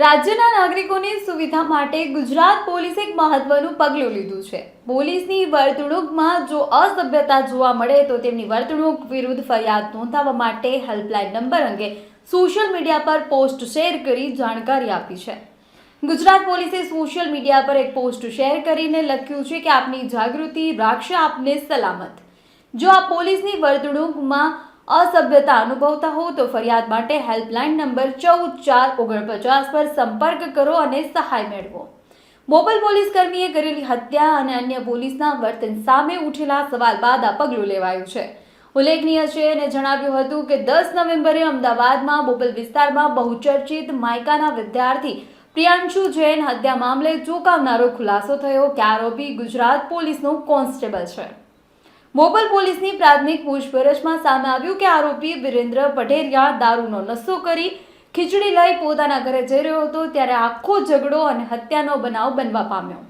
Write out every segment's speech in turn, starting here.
રાજ્યના નાગરિકોની સુવિધા માટે ગુજરાત પોલીસે એક મહત્વનું પગલું લીધું છે. પોલીસની વર્તણૂકમાં જો અસભ્યતા જોવા મળે તો તેમની વર્તણૂક વિરુદ્ધ ફરિયાદ નોંધાવવા માટે હેલ્પલાઇન નંબર અંગે સોશિયલ મીડિયા પર પોસ્ટ શેર કરી જાણકારી આપી છે. ગુજરાત પોલીસે સોશિયલ મીડિયા પર એક પોસ્ટ શેર કરીને લખ્યું છે કે આપની જાગૃતિ રાખશે આપને સલામત. જો આ પોલીસની વર્તણૂકમાં અસભ્યતા અનુભવતા હો તો ફરિયાદ માટે હેલ્પલાઇન નંબર ચૌદ ચાર ઓગણપચાસ પર સંપર્ક કરો અને સહાય મેળવો. મોબલ પોલીસ કર્મીએ કરેલી હત્યા અને અન્ય પોલીસના વર્તન સામે ઉઠેલા સવાલ બાદ આ પગલું લેવાયું છે. ઉલ્લેખનીય છે અને જણાવ્યું હતું કે દસ નવેમ્બરે અમદાવાદમાં બોપલ વિસ્તારમાં બહુચર્ચિત માયકાના વિદ્યાર્થી પ્રિયાંશુ જૈન હત્યા મામલે ચોંકાવનારો ખુલાસો થયો. કે આરોપી ગુજરાત પોલીસનો કોન્સ્ટેબલ છે. મોબલ પોલીસની પ્રાથમિક પૂછપરછમાં સામે આવ્યું કે આરોપી વિરેન્દ્ર પઢેરિયા દારૂનો નશો કરી ખીચડી લઈ પોતાના ઘરે જઈ રહ્યો હતો ત્યારે આખો ઝઘડો અને હત્યાનો બનાવ બનવા પામ્યો.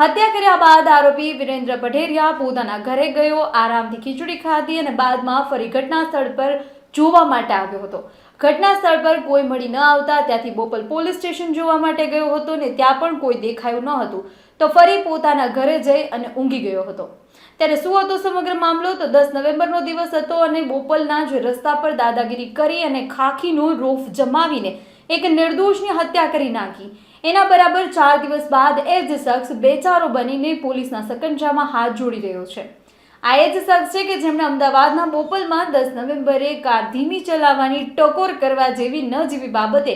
હત્યા કર્યા બાદ આરોપી વિરેન્દ્ર પઢેરિયા પોતાના ઘરે ગયો, આરામથી ખીચડી ખાધી અને બાદમાં ફરી ઘટના સ્થળ પર જોવા માટે આવ્યો હતો. ઘટના સ્થળ પર કોઈ મળી ન આવતા ત્યાંથી બોપલ પોલીસ સ્ટેશન જોવા માટે ગયો હતો ને ત્યાં પણ કોઈ દેખાયું ન હતું. તો ફરી પોતાના ઘરે જઈ અને ઊંઘી ગયો હતો. ત્યારે શું હતો સમગ્ર મામલો? તો દસ નવેમ્બરનો દિવસ હતો અને બોપલના જ રસ્તા પર દાદાગીરી કરી અને ખાખીનો રોફ જમાવીને એક નિર્દોષની હત્યા કરી નાખી. એના બરાબર ચાર દિવસ બાદ એ જ શખ્સ બેચારો બનીને પોલીસના સકંજામાં હાથ જોડી રહ્યો છે. આ એ જ શખ્સ છે કે જેમણે અમદાવાદના બોપલમાં દસ નવેમ્બરે કાર ધીમી ચલાવવાની ટકોર કરવા જેવી ન જેવી બાબતે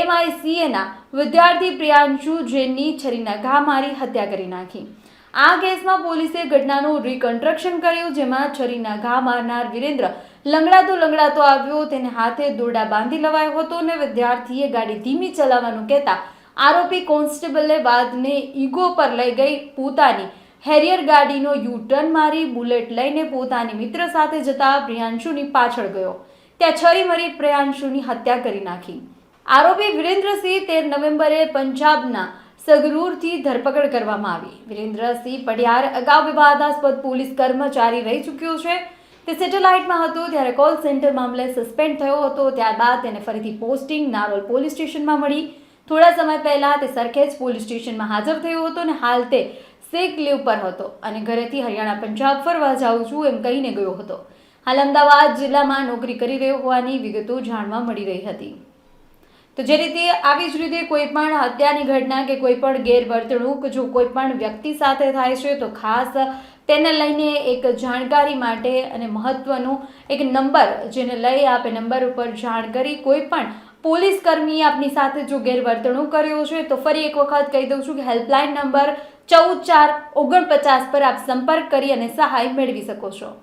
એમઆઈસીએના વિદ્યાર્થી પ્રિયાંશુ જૈનની છરીના ઘા મારી હત્યા કરી નાખી. આ કેસમાં પોલીસે ઘટનાનું રિકન્સ્ટ્રક્શન કર્યું, જેમાં છરીના ઘા મારનાર વિરેન્દ્ર લંગડાતો લંગડાતો આવ્યો, તેને હાથે દોરડા બાંધી લવાયો હતો અને વિદ્યાર્થીએ ગાડી ધીમી ચલાવવાનું કહેતા આરોપી કોન્સ્ટેબલે વાદને ઈગો પર લઈ ગઈ પોતાની હેરિયર ગાડીનો યુ ટર્ન મારી, બુલેટ લઈને પોતાની મિત્ર સાથે જતા પ્રિયાંશુની પાછળ ગયો. ત્યાં છરી મરી પ્રિયાંશુની હત્યા કરી નાખી. આરોપી વિરેન્દ્રસિંહ તેર નવેમ્બરે પંજાબના સગરૂરથી ધરપકડ કરવામાં આવી. વિરેન્દ્રસિંહ પડિયાર અગાઉ વિવાદાસ્પદ પોલીસ કર્મચારી રહી ચૂક્યો છે. તે સેટેલાઇટમાં હતો, ત્યારે કોલ સેન્ટર મામલે સસ્પેન્ડ થયો હતો. ત્યારબાદ તેને ફરીથી પોસ્ટિંગ નારોલ પોલીસ સ્ટેશનમાં મળી. થોડા સમય પહેલાં તે સરખેજ પોલીસ સ્ટેશનમાં હાજર થયો હતો અને હાલ તે શેક લીવ પર હતો અને ઘરેથી હરિયાણા પંજાબ ફરવા જાઉં છું એમ કહીને ગયો હતો. હાલ અમદાવાદ જિલ્લામાં નોકરી કરી રહ્યો હોવાની વિગતો જાણવા મળી રહી હતી. તો જે રીતે આવી જ રીતે કોઈ પણ હત્યાની ઘટના કે કોઈ પણ ગેરવર્તણૂક જો કોઈ પણ વ્યક્તિ સાથે થાય છે, તો ખાસ તેને લઈને એક જાણકારી માટે અને મહત્વનું એક નંબર જેને લઈ આપે નંબર ઉપર જાણ કરી કોઈ પણ પોલીસ કર્મી આપની સાથે જો ગેરવર્તણૂક કર્યો છે, તો ફરી એક વખત કહી દઉં છું કે હેલ્પલાઇન નંબર ચૌદ ચાર ઓગણપચાસ પર આપ સંપર્ક કરી અને સહાય મેળવી શકો છો.